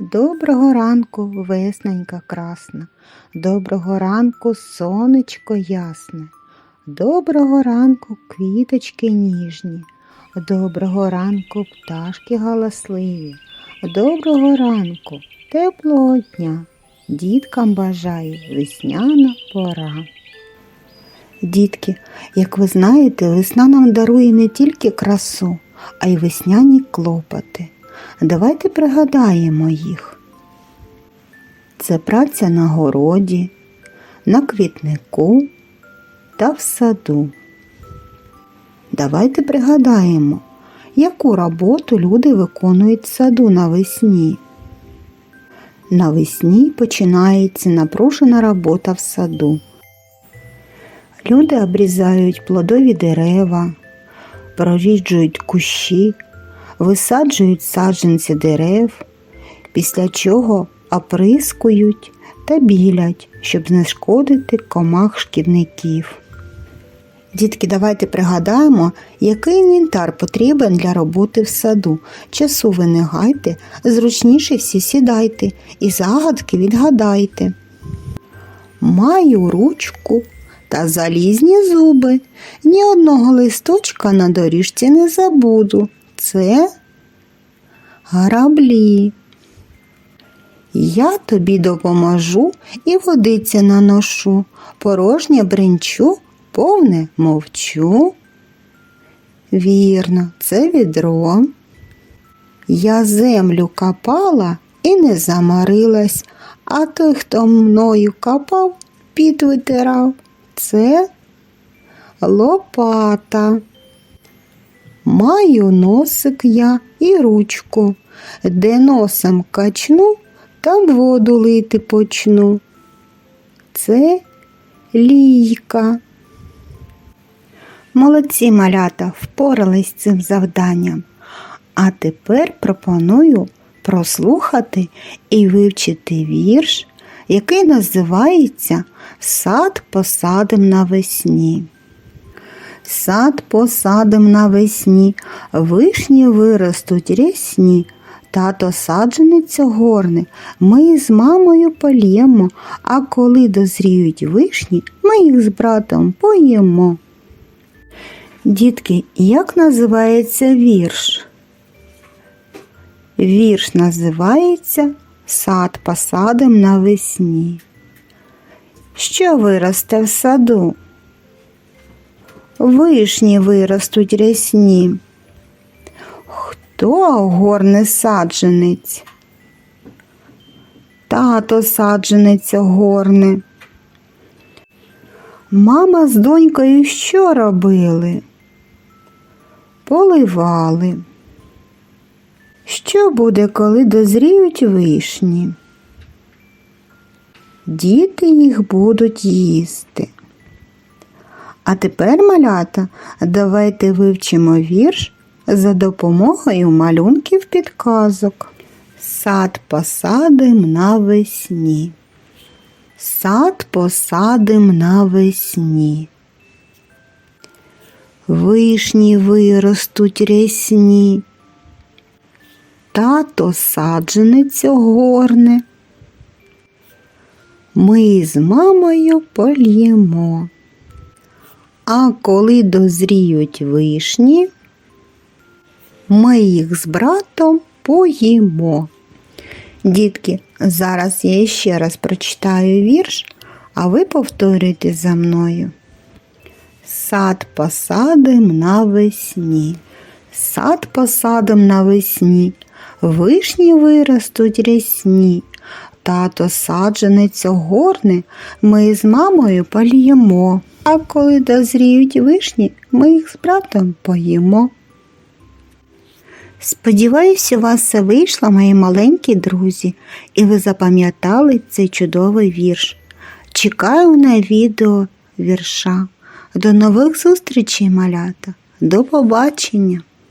Доброго ранку, весненька красна, доброго ранку, сонечко ясне, доброго ранку, квіточки ніжні, доброго ранку, пташки галасливі, доброго ранку, теплого дня, діткам бажає весняна пора. Дітки, як ви знаєте, весна нам дарує не тільки красу, а й весняні клопоти. Давайте пригадаємо їх. Це праця на городі, на квітнику та в саду. Давайте пригадаємо, яку роботу люди виконують в саду навесні. Навесні починається напружена робота в саду. Люди обрізають плодові дерева, проріджують кущі, висаджують саджанці дерев, після чого оприскують та білять, щоб знешкодити комах шкідників. Дітки, давайте пригадаємо, який інвентар потрібен для роботи в саду. Часу ви не гайте, зручніше всі сідайте і загадки відгадайте. Маю ручку та залізні зуби. Ні одного листочка на доріжці не забуду. Це граблі. Я тобі допоможу і водиця наношу, порожнє бринчу, повне мовчу. Вірно, це відро. Я землю копала і не замарилась, а той, хто мною копав, піт витирав. Це лопата. Маю носик я і ручку, де носом качну, там воду лити почну. Це лійка. Молодці малята впорались з цим завданням. А тепер пропоную прослухати і вивчити вірш, який називається Сад посадим навесні. Сад посадим навесні, вишні виростуть рясні. Тато саджаниця горне, ми з мамою полємо, а коли дозріють вишні, ми їх з братом поїмо. Дітки, як називається вірш? Вірш називається Сад посадим навесні. Що виросте в саду? Вишні виростуть рясні. Хто горне саджанець? Тато саджанець горне. Мама з донькою що робили? Поливали. Що буде, коли дозріють вишні? Діти їх будуть їсти. А тепер, малята, давайте вивчимо вірш за допомогою малюнків підказок. Сад посадим навесні. Сад посадим навесні. Вишні виростуть рясні. Тато саджаниця горне. Ми з мамою польємо. А коли дозріють вишні, ми їх з братом поїмо. Дітки, зараз я ще раз прочитаю вірш, а ви повторюйте за мною. Сад посадим навесні, сад посадим навесні, вишні виростуть рясні. Тато саджанець горне, ми з мамою поліємо. А коли дозріють вишні, ми їх з братом поїмо. Сподіваюся, у вас все вийшло, мої маленькі друзі, і ви запам'ятали цей чудовий вірш. Чекаю на відео вірша. До нових зустрічей, малята. До побачення!